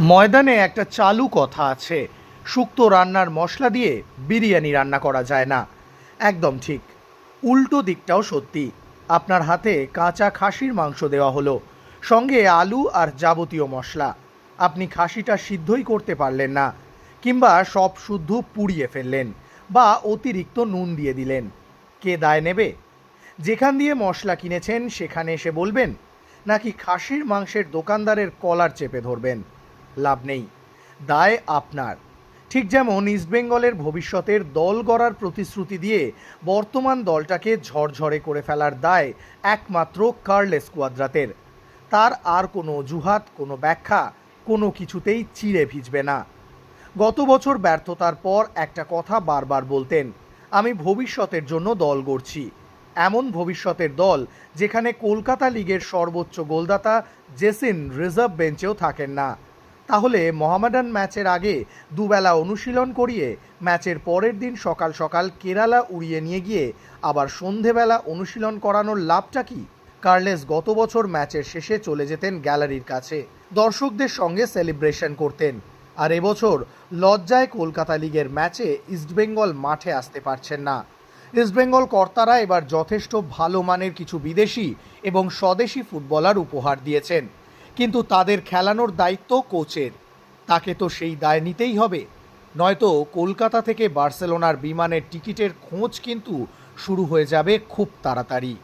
ময়দানে একটা চালু কথা আছে। শুক্তো রান্নার মশলা দিয়ে বিরিয়ানি রান্না করা যায় না। একদম ঠিক। উল্টো দিকটাও সত্যি। আপনার হাতে কাঁচা খাসির মাংস দেওয়া হলো। সঙ্গে আলু আর যাবতীয় মশলা। আপনি খাসিটা সিদ্ধই করতে পারলেন না, কিংবা সব শুদ্ধ পুড়িয়ে ফেললেন বা অতিরিক্ত নুন দিয়ে দিলেন। কে দায় নেবে? যেখান দিয়ে মশলা কিনেছেন সেখানে এসে বলবেন, নাকি খাসির মাংসের দোকানদারের কলার চেপে ধরবেন? লাভ নেই। দায় আপনার। ঠিক যেমন ইস্টবেঙ্গলের ভবিষ্যতের দল গড়ার প্রতিশ্রুতি দিয়ে বর্তমান দলটাকে ঝরঝরে করে ফেলার দায় একমাত্র কার্লেস কোয়াদ্রাতের। তার আর কোনো অজুহাত, কোনো ব্যাখ্যা, কোনো কিছুতেই চিড়ে ভিজবে না। গত বছর ব্যর্থতার পর একটা কথা বারবার বলতেন, আমি ভবিষ্যতের জন্য দল গড়ছি। এমন ভবিষ্যতের দল যেখানে কলকাতা লিগের সর্বোচ্চ গোলদাতা জেসিন রিজার্ভ বেঞ্চেও থাকেন না। তাহলে মোহামেডান ম্যাচের আগে দুবেলা অনুশীলন করিয়ে ম্যাচের পরের দিন সকাল সকাল কেরালা উড়িয়ে নিয়ে গিয়ে আবার সন্ধেবেলা অনুশীলন করানোর লাভটা কি? কার্লেস গত বছর ম্যাচের শেষে চলে যেতেন গ্যালারির কাছে। দর্শকদের সঙ্গে সেলিব্রেশন করতেন। আর এবছর লজ্জায় কলকাতা লিগের ম্যাচে ইস্টবেঙ্গল মাঠে আসতে পারছেন না। ইস্টবেঙ্গল কর্তারা এবার যথেষ্ট ভালো মানের কিছু বিদেশি এবং স্বদেশি ফুটবলার উপহার দিয়েছেন। কিন্তু তাদের খেলানোর দায়িত্ব কোচের। তাকে তো সেই দায় নিতেই হবে। নয়তো কলকাতা থেকে বার্সেলোনার বিমানের টিকিটের খোঁজ কিন্তু শুরু হয়ে যাবে খুব তাড়াতাড়ি।